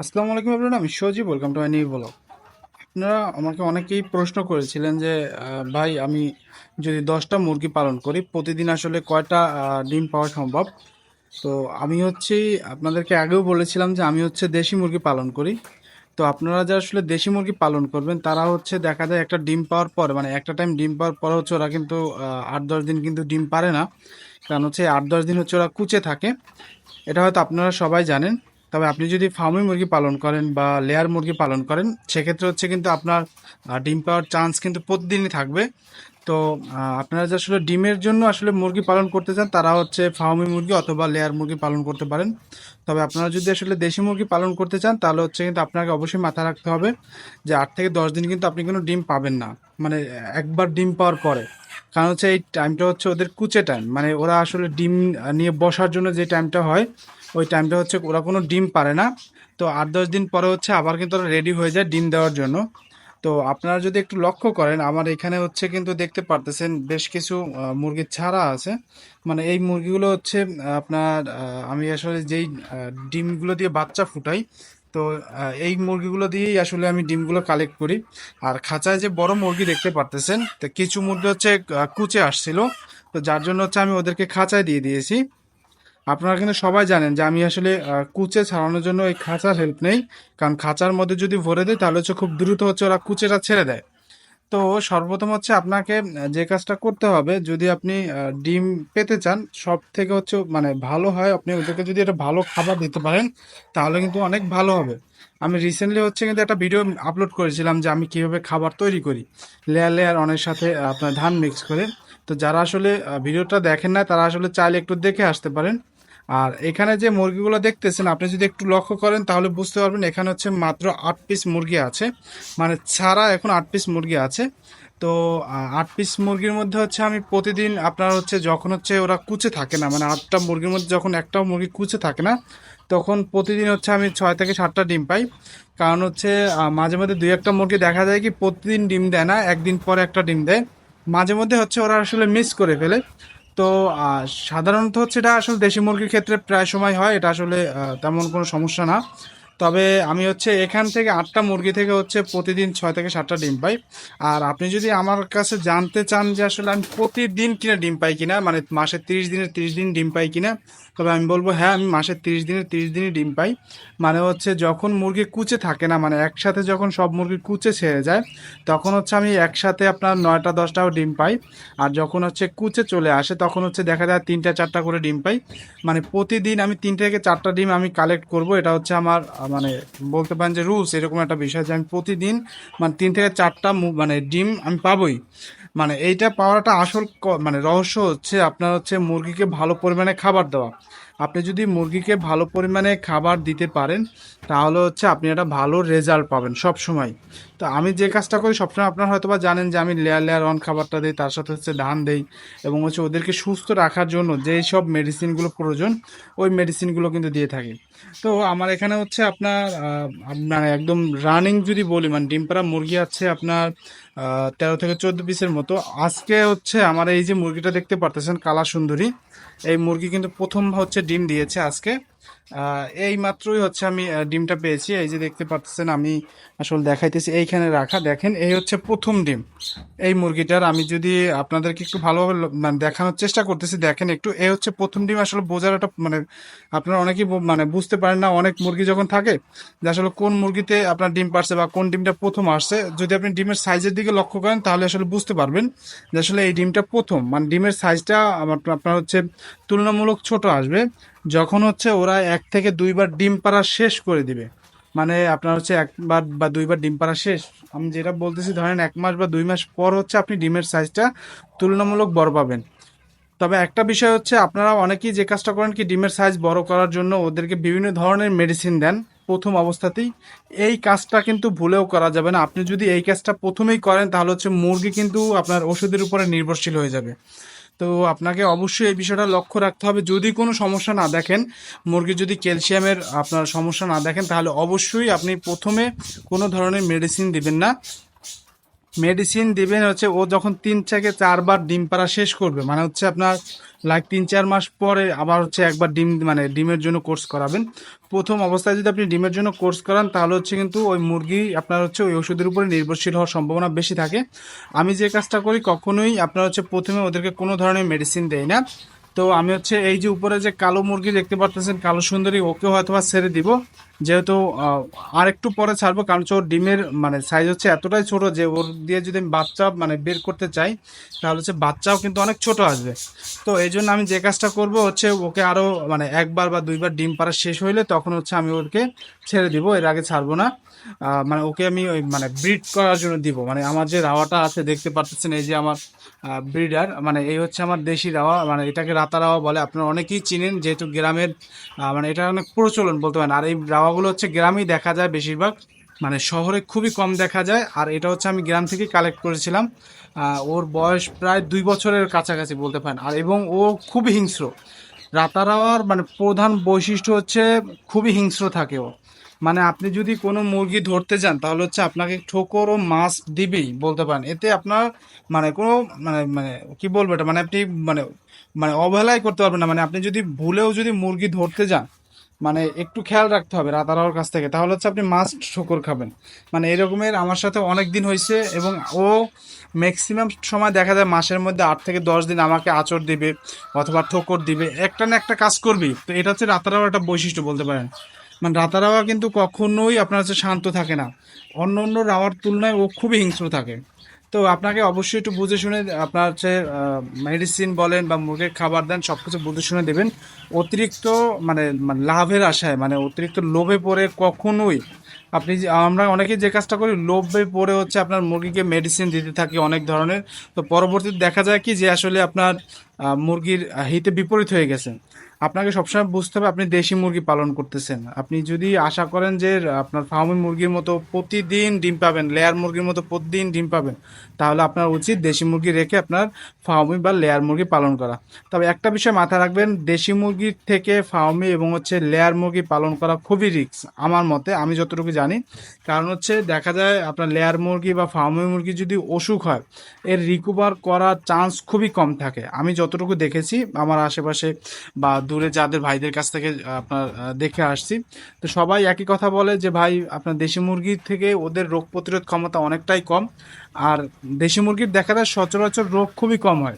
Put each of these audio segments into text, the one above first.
আসসালামু আলাইকুম এভরিওয়ান আমি Sajib welcome to my new blog আপনারা আমাকে অনেকেই প্রশ্ন করেছিলেন যে ভাই, আমি যদি দশটা মুরগি পালন করি, প্রতিদিন আসলে কয়টা ডিম পাওয়া সম্ভব? তো আমি হচ্ছে, আপনাদেরকে আগেও বলেছিলাম যে, আমি হচ্ছে দেশি মুরগি পালন করি। তো আপনারা যারা আসলে দেশি মুরগি পালন করবেন, তারা হচ্ছে দেখা যায় একটা ডিম পাওয়ার পর মানে একটা টাইম ডিম পাওয়ার পর হচ্ছে ওরা কিন্তু আট, দশ দিন কিন্তু ডিম পারে না। কারণ হচ্ছে আট, দশ দিন হচ্ছে ওরা কুচে থাকে। এটা হয়তো আপনারা সবাই জানেন। তবে আপনি যদি ফার্মি মুরগি পালন করেন বা লেয়ার মুরগি পালন করেন, সেক্ষেত্রে হচ্ছে কিন্তু আপনার ডিম পাওয়ার চান্স কিন্তু প্রতিদিনই থাকবে। তো আপনারা যে আসলে ডিমের জন্য আসলে মুরগি পালন করতে চান, তারা হচ্ছে ফার্মি মুরগি অথবা লেয়ার মুরগি পালন করতে পারেন। তবে আপনারা যদি আসলে দেশি মুরগি পালন করতে চান, তাহলে হচ্ছে কিন্তু আপনাকে অবশ্যই মাথায় রাখতে হবে যে আট থেকে দশ দিন কিন্তু আপনি কোনো ডিম পাবেন না। মানে একবার ডিম পাওয়ার পরে। কারণ হচ্ছে এই টাইমটা হচ্ছে ওদের কুচে টাইম মানে ওরা আসলে ডিম নিয়ে বসার জন্য যে টাইমটা হয় ওই টাইমটা হচ্ছে ওরা কোনো ডিম পারে না। তো আট দশ দিন পরে হচ্ছে আবার কিন্তু ওরা রেডি হয়ে যায় ডিম দেওয়ার জন্য। তো আপনারা যদি একটু লক্ষ্য করেন, আমার এখানে হচ্ছে কিন্তু দেখতে পারতেছেন বেশ কিছু মুরগির ছাড়া আছে। মানে এই মুরগিগুলো হচ্ছে আপনার আমি আসলে যেই ডিমগুলো দিয়ে বাচ্চা ফুটাই, তো এই মুরগিগুলো দিয়েই আসলে আমি ডিমগুলো কালেক্ট করি। আর খাঁচায় যে বড় মুরগি দেখতে পারতেছেন, তো কিছু মুরগি হচ্ছে কুচে আসছিল। তো যার জন্য হচ্ছে আমি ওদেরকে খাঁচায় দিয়ে দিয়েছি। আপনারা কিন্তু সবাই জানেন যে আমি আসলে কুচে ছাড়ানোর জন্য এই খাঁচার হেল্প নেই। কারণ খাঁচার মধ্যে যদি ভরে দেয়, তাহলে হচ্ছে খুব দ্রুত হচ্ছে ওরা কুচেটা ছেড়ে দেয়। তো সর্বপ্রথম হচ্ছে আপনাকে যে কাজটা করতে হবে, যদি আপনি ডিম পেতে চান সব থেকে হচ্ছে মানে ভালো হয় আপনি ওদেরকে যদি একটা ভালো খাবার দিতে পারেন, তাহলে কিন্তু অনেক ভালো হবে। আমি রিসেন্টলি হচ্ছে কিন্তু একটা ভিডিও আপলোড করেছিলাম যে আমি কীভাবে খাবার তৈরি করি। লেয়ার লেয়ার অনেক সাথে আপনার ধান মিক্স করে। তো যারা আসলে ভিডিওটা দেখেন না, তারা আসলে চাইলে একটু দেখে আসতে পারেন। আর এখানে যে মুরগিগুলো দেখতেছেন, আপনি যদি একটু লক্ষ্য করেন, তাহলে বুঝতে পারবেন এখানে হচ্ছে মাত্র আট পিস মুরগি আছে। মানে ছাড়া এখন আট পিস মুরগি আছে। তো আট পিস মুরগির মধ্যে হচ্ছে আমি প্রতিদিন আপনার হচ্ছে যখন হচ্ছে ওরা কুচে থাকে না মানে আটটা মুরগির মধ্যে যখন একটা মুরগি কুচে থাকে না, তখন প্রতিদিন হচ্ছে আমি ছয় থেকে সাতটা ডিম পাই। কারণ হচ্ছে মাঝে মধ্যে দুই একটা মুরগি দেখা যায় কি প্রতিদিন ডিম দেয় না, একদিন পরে একটা ডিম দেয়। মাঝে মধ্যে হচ্ছে ওরা আসলে মিস করে ফেলে। তো সাধারণত হচ্ছে এটা আসলে দেশি মুরগির ক্ষেত্রে প্রায় সময় হয়। এটা আসলে তেমন কোনো সমস্যা না। তবে আমি হচ্ছে এখান থেকে আটটা মুরগি থেকে হচ্ছে প্রতিদিন ছয় থেকে সাতটা ডিম পাই। আর আপনি যদি আমার কাছে জানতে চান যে আসলে আমি প্রতিদিন কিনা ডিম পাই কিনা মানে মাসে তিরিশ দিনের তিরিশ দিন ডিম পাই কিনা, তবে আমি বলব হ্যাঁ আমি মাসে তিরিশ দিনের তিরিশ দিনই ডিম পাই। মানে হচ্ছে যখন মুরগি কুচে থাকে না মানে একসাথে যখন সব মুরগি কুচে ছেড়ে যায়, তখন হচ্ছে আমি একসাথে আপনার নয়টা দশটাও ডিম পাই। আর যখন হচ্ছে কুচে চলে আসে, তখন হচ্ছে দেখা যায় তিনটা চারটা করে ডিম পাই। মানে প্রতিদিন আমি তিনটে থেকে চারটা ডিম আমি কালেক্ট করব, এটা হচ্ছে আমার মানে বলতে পারেন যে রুলস এরকম একটা বিষয় যে আমি প্রতিদিন মানে তিন থেকে চারটা মানে ডিম আমি পাবই। মানে এইটা পাওয়াটা আসল মানে রহস্য হচ্ছে আপনার হচ্ছে মুরগিকে ভালো পরিমাণে খাবার দেওয়া। আপনি যদি মুরগিকে ভালো পরিমাণে খাবার দিতে পারেন, তাহলে হচ্ছে আপনি একটা ভালো রেজাল্ট পাবেন সব সময় তো আমি যে কাজটা করি, সবসময় আপনারা হয়তো বা জানেন যে আমি লেয়ার লেয়ার অন খাবারটা দিই, তার সাথে হচ্ছে ধান দেই এবং হচ্ছে ওদেরকে সুস্থ রাখার জন্য যেই সব মেডিসিনগুলো প্রয়োজন, ওই মেডিসিনগুলো কিন্তু দিয়ে থাকি। তো আমার এখানে হচ্ছে আপনার মানে একদম রানিং যদি বলি মানে ডিম পাড়া মুরগি আছে আপনার তেরো থেকে চোদ্দ পিসের মতো। আজকে হচ্ছে আমার এই যে মুরগিটা দেখতে পারতেছেন কালা সুন্দরী এই মুরগি কিন্তু প্রথম হচ্ছে ডিম দিয়েছে আজকে। এই মাত্রই হচ্ছে আমি ডিমটা পেয়েছি। এই যে দেখতে পাচ্ছেন, আমি আসলে দেখাইতেছি এইখানে রাখা। দেখেন, এই হচ্ছে প্রথম ডিম। এই মুরগিটার আমি যদি আপনাদেরকে একটু ভালোভাবে মানে দেখানোর চেষ্টা করতেছি, দেখেন একটু, এই হচ্ছে প্রথম ডিম। আসলে বোঝার একটা মানে আপনারা অনেকেই মানে বুঝতে পারেন না, অনেক মুরগি যখন থাকে, যে আসলে কোন মুরগিতে আপনার ডিম পারছে বা কোন ডিমটা প্রথম আসছে। যদি আপনি ডিমের সাইজের দিকে লক্ষ্য করেন, তাহলে আসলে বুঝতে পারবেন যে আসলে এই ডিমটা প্রথম। মানে ডিমের সাইজটা আপনার হচ্ছে তুলনামূলক ছোট আসবে। যখন হচ্ছে ওরা এক থেকে দুইবার ডিম পাড়া শেষ করে দিবে। মানে আপনার হচ্ছে একবার বা দুইবার ডিম পাড়া শেষ। আমি যেটা বলতেছি, ধরেন এক মাস বা দুই মাস পর হচ্ছে আপনি ডিমের সাইজটা তুলনামূলক বড় পাবেন। তবে একটা বিষয় হচ্ছে, আপনারা অনেকেই যে কাজটা করেন কি, ডিমের সাইজ বড় করার জন্য ওদেরকে বিভিন্ন ধরনের মেডিসিন দেন প্রথম অবস্থাতেই। এই কাজটা কিন্তু ভুলেও করা যাবে না। আপনি যদি এই কাজটা প্রথমেই করেন, তাহলে হচ্ছে মুরগি কিন্তু আপনার ওষুধের উপরে নির্ভরশীল হয়ে যাবে। তো আপনাকে অবশ্যই এই বিষয়টা লক্ষ্য রাখতে হবে। যদি কোনো সমস্যা না দেখেন মুরগি যদি ক্যালসিয়ামের আপনার সমস্যা না দেখেন, তাহলে অবশ্যই আপনি প্রথমে কোনো ধরনের মেডিসিন দিবেন না। মেডিসিন দিবেন হচ্ছে ও যখন তিন থেকে চারবার ডিম পাড়া শেষ করবে মানে হচ্ছে আপনার লাইক তিন, চার মাস পরে আবার হচ্ছে একবার ডিম মানে ডিমের জন্য কোর্স করাবেন। প্রথম অবস্থায় যদি আপনি ডিমের জন্য কোর্স করান, তাহলে হচ্ছে কিন্তু ওই মুরগি আপনার হচ্ছে ওই ওষুধের উপরে নির্ভরশীল হওয়ার সম্ভাবনা বেশি থাকে। আমি যে কাজটা করি, কখনোই আপনার হচ্ছে প্রথমে ওদেরকে কোনো ধরনের মেডিসিন দেয় না। তো আমি হচ্ছে এই যে উপরে যে কালো মুরগি দেখতে পারতেছেন, কালো সুন্দরী, ওকে হয়তো বা ছেড়ে দিব। যেহেতু আর একটু পরে ছাড়বো, কারণ হচ্ছে ওর ডিমের মানে সাইজ হচ্ছে এতটাই ছোট যে ওর দিয়ে যদি আমি বাচ্চা মানে বের করতে চাই, তাহলে হচ্ছে বাচ্চাও কিন্তু অনেক ছোট আসবে। তো এই জন্য আমি যে কাজটা করব হচ্ছে ওকে আরও মানে একবার বা দুইবার ডিম পাড়া শেষ হইলে তখন হচ্ছে আমি ওকে ছেড়ে দিব, এর আগে ছাড়বো না। মানে ওকে আমি ওই মানে ব্রিড করার জন্য দিব। মানে আমার যে রাওয়াটা আছে, দেখতে পাচ্ছেন এই যে আমার ব্রিডার মানে এই হচ্ছে আমার দেশি রাওয়া। মানে এটাকে রাতা রাওয়া বলে। আপনারা অনেকেই চিনেন যেহেতু গ্রামের মানে এটা অনেক প্রচলন বলতে পারেন। আর এই রাওয়াগুলো হচ্ছে গ্রামেই দেখা যায় বেশিরভাগ। মানে শহরে খুবই কম দেখা যায়। আর এটা হচ্ছে আমি গ্রাম থেকে কালেক্ট করেছিলাম। ওর বয়স প্রায় দুই বছরের কাছাকাছি বলতে পারেন। আর এবং ও খুবই হিংস্র। রাতারাওয়ার মানে প্রধান বৈশিষ্ট্য হচ্ছে খুবই হিংস্র থাকে ও। মানে আপনি যদি কোনো মুরগি ধরতে যান, তাহলে হচ্ছে আপনাকে ঠোকর ও মাছ দিবেই বলতে পারেন। এতে আপনার মানে কোনো মানে মানে কি বলব এটা? মানে আপনি মানে মানে অবহেলাই করতে পারবেন না। মানে আপনি যদি ভুলেও যদি মুরগি ধরতে যান মানে একটু খেয়াল রাখতে হবে রাতারাওয়ার কাছ থেকে। তাহলে হচ্ছে আপনি মাছ ঠোকর খাবেন। মানে এরকমের আমার সাথে অনেক দিন হয়েছে এবং ও ম্যাক্সিমাম সময় দেখা যায় মাসের মধ্যে আট থেকে দশ দিন আমাকে আচর দিবে অথবা ঠোকর দিবে। একটা না একটা কাজ করবি তো এটা হচ্ছে রাতারাওয়ার একটা বৈশিষ্ট্য বলতে পারেন। মানে রাতারাওয়া কিন্তু কখনোই আপনার হচ্ছে শান্ত থাকে না। অন্য অন্য রাওয়ার তুলনায় ও খুবই হিংস্র থাকে। তো আপনাকে অবশ্যই একটু বুঝে শুনে, আপনার হচ্ছে মেডিসিন বলেন বা মুরগির খাবার দেন সব কিছু বুঝে শুনে দেবেন। অতিরিক্ত মানে মানে লাভের আশায় মানে অতিরিক্ত লোভে পড়ে কখনোই আপনি আমরা অনেকেই যে কাজটা করি, লোভে পড়ে হচ্ছে আপনার মুরগিকে মেডিসিন দিতে থাকি অনেক ধরনের। তো পরবর্তীতে দেখা যায় কি যে আসলে আপনার মুরগির হিতে বিপরীত হয়ে গেছে। আপনাকে সবসময় বুঝতে হবে আপনি দেশি মুরগি পালন করতেছেন। আপনি যদি আশা করেন যে, আপনার ফার্মি মুরগির মতো প্রতিদিন ডিম পাবেন, লেয়ার মুরগির মতো প্রতিদিন ডিম পাবেন, তাহলে আপনার উচিত দেশি মুরগি রেখে আপনার ফার্মি বা লেয়ার মুরগি পালন করা। তবে একটা বিষয় মাথায় রাখবেন, দেশি মুরগির থেকে ফার্মি এবং হচ্ছে লেয়ার মুরগি পালন করা খুবই রিস্ক, আমার মতে, আমি যতটুকু জানি। কারণ হচ্ছে দেখা যায়, আপনার লেয়ার মুরগি বা ফার্মি মুরগি যদি অসুখ হয়, এর রিকভার করার চান্স খুবই কম থাকে। আমি যতটুকু দেখেছি, আমার আশেপাশে বা দূরে যাদের ভাইদের কাছ থেকে আপনার দেখে আসছি। তো সবাই একই কথা বলে যে, ভাই, আপনার দেশি মুরগির থেকে ওদের রোগ প্রতিরোধ ক্ষমতা অনেকটাই কম। আর দেশি মুরগির দেখা যায় সচরাচর রোগ খুবই কম হয়।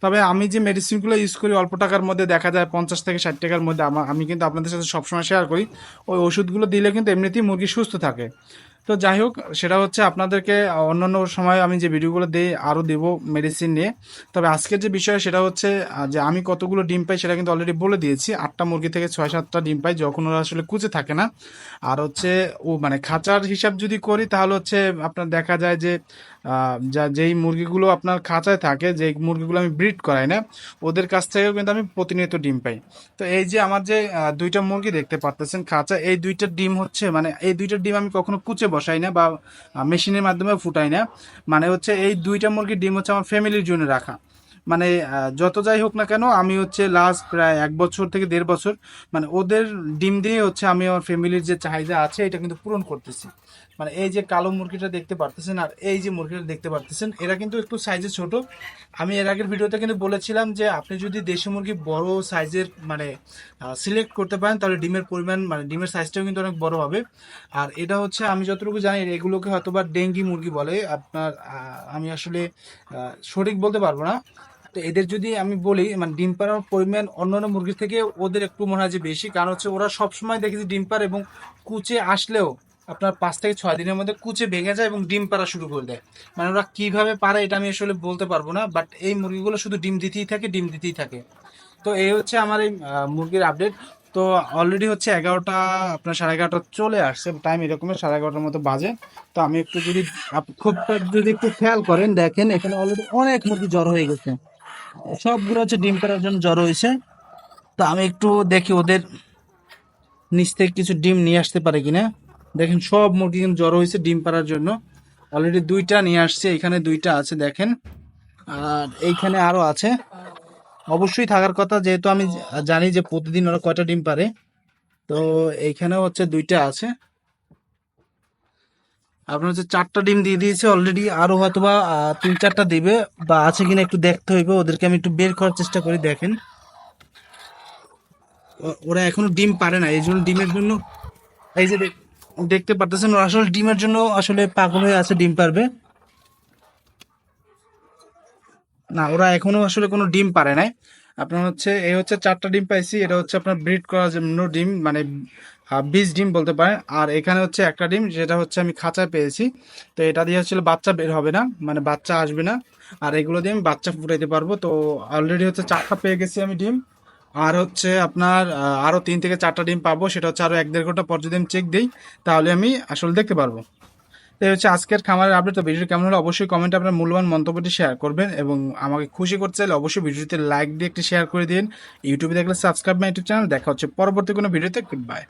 তবে আমি যে মেডিসিনগুলো ইউজ করি, অল্প টাকার মধ্যে দেখা যায় পঞ্চাশ থেকে ষাট টাকার মধ্যে আমা- কিন্তু আপনাদের সাথে সবসময় শেয়ার করি। ওই ওষুধগুলো দিলে কিন্তু এমনিতেই মুরগি সুস্থ থাকে। তো যাই হোক, সেটা হচ্ছে আপনাদেরকে অন্যান্য সময় আমি যে ভিডিওগুলো দিই আরও দেবো মেডিসিন নিয়ে। তবে আজকের যে বিষয় সেটা হচ্ছে যে আমি কতগুলো ডিম পাই সেটা কিন্তু অলরেডি বলে দিয়েছি। আটটা মুরগি থেকে ছয় সাতটা ডিম পাই, যখন ওরা আসলে কুচে থাকে না। আর হচ্ছে, ও মানে খাঁচার হিসাব যদি করি, তাহলে হচ্ছে আপনার দেখা যায় যে যা যেই মুরগিগুলো আপনার খাঁচায় থাকে যে মুরগিগুলো আমি ব্রিড করাই না, ওদের কাছ থেকেও কিন্তু আমি প্রতিনিয়ত ডিম পাই। তো এই যে আমার যে দুইটা মুরগি দেখতে পারতেছেন খাঁচা এই দুইটা ডিম হচ্ছে মানে এই দুইটা ডিম আমি কখনো কুচে বসাই না বা মেশিনের মাধ্যমে ফুটাই না। মানে হচ্ছে এই দুইটা মুরগির ডিম হচ্ছে আমার ফ্যামিলির জন্য রাখা। মানে যত যাই হোক না কেন, আমি হচ্ছে লাস্ট প্রায় এক বছর থেকে দেড় বছর মানে ওদের ডিম দিয়ে হচ্ছে আমি আমার ফ্যামিলির যে চাহিদা আছে, এটা কিন্তু পূরণ করতেছি। মানে এই যে কালো মুরগিটা দেখতে পারতেছেন আর এই যে মুরগিটা দেখতে পারতেছেন, এরা কিন্তু একটু সাইজে ছোট। আমি এর আগের ভিডিওতে কিন্তু বলেছিলাম যে, আপনি যদি দেশি মুরগি বড় সাইজের মানে সিলেক্ট করতে পারেন, তাহলে ডিমের পরিমাণ মানে ডিমের সাইজটাও কিন্তু অনেক বড় হবে। আর এটা হচ্ছে, আমি যতটুকু জানি, এগুলোকে হয়তো বা ডেঙ্গি মুরগি বলে। আপনার আমি আসলে সঠিক বলতে পারব না। তো এদের যদি আমি বলি মানে ডিম পাড়ার পরিমাণ অন্যান্য মুরগির থেকে ওদের একটু মনে হয় যে বেশি। কারণ হচ্ছে ওরা সবসময় দেখেছি ডিম পাড়ে এবং কুচে আসলেও আপনার পাঁচ থেকে ছয় দিনের মধ্যে কুচে ভেঙে যায় এবং ডিম পাড়া শুরু করে দেয়। মানে ওরা কীভাবে পারে এটা আমি আসলে বলতে পারব না বাট এই মুরগিগুলো শুধু ডিম দিতেই থাকে, ডিম দিতেই থাকে। তো এই হচ্ছে আমার এই মুরগির আপডেট তো অলরেডি হচ্ছে এগারোটা, আপনার সাড়ে এগারোটা চলে আসছে টাইম এরকমের সাড়ে এগারোটার মতো বাজে। তো আমি একটু যদি খুব যদি একটু খেয়াল করেন, দেখেন এখানে অলরেডি অনেক মুরগি জ্বর হয়ে গেছে। সবগুলো হচ্ছে ডিম পাড়ার জন্য জ্বর হয়েছে। তো আমি একটু দেখি ওদের নিচ থেকে কিছু ডিম নিয়ে আসতে পারে কিনা। দেখেন সব মুরগি কিন্তু জ্বর হয়েছে ডিম পাড়ার জন্য। অলরেডি দুইটা নিয়ে আসছে, এখানে দুইটা আছে, দেখেন। আর এইখানে আরও আছে। অবশ্যই থাকার কথা, যেহেতু আমি জানি যে প্রতিদিন ওরা কয়টা ডিম পারে, তো এইখানেও হচ্ছে দুইটা আছে। আপনার হচ্ছে চারটা ডিম দিয়ে দিয়েছে অলরেডি আরও হয়তো বা তিন চারটা দিবে, বা আছে কিনা একটু দেখতে হইবে, ওদেরকে আমি একটু বের করার চেষ্টা করি, দেখেন। ওরা এখনও ডিম পারে না, এই জন্য ডিমের জন্য, এই যে দেখতে পারতেছেন, ওরা আসলে ডিমের জন্য আসলে পাগল হয়ে আছে, ডিম পারবে। না, ওরা এখনও আসলে কোনো ডিম পারে নাই। আপনার হচ্ছে, এই হচ্ছে চারটা ডিম পাইছি, এটা হচ্ছে আপনার ব্রিড করার জন্য ডিম মানে বীজ ডিম বলতে পারেন। আর এখানে হচ্ছে একটা ডিম, যেটা হচ্ছে আমি খাঁচায় পেয়েছি। তো এটা দিয়ে হচ্ছে বাচ্চা বের হবে না মানে বাচ্চা আসবে না। আর এগুলো দিয়ে আমি বাচ্চা ফুটাইতে পারব। তো অলরেডি হচ্ছে চারটা পেয়ে গেছি আমি ডিম। আর হচ্ছে আপনার আরও তিন থেকে চারটা ডিম পাবো। সেটা হচ্ছে আরও এক দেড় ঘণ্টা পর যদি আমি চেক দিই, তাহলে আমি আসলে দেখতে পারব। তো হচ্ছে আজকের খামারের আপডেট তো ভিডিও কেমন হলো অবশ্যই কমেন্টে আপনার মূল্যবান মন্তব্যটি শেয়ার করবেন এবং আমাকে খুশি করতে চাইলে অবশ্যই ভিডিওতে লাইক দিয়ে একটি শেয়ার করে দিন। ইউটিউবে দেখলে সাবস্ক্রাইব মাই ইউটিউব চ্যানেল দেখা হচ্ছে পরবর্তী কোনো ভিডিওতে। Good bye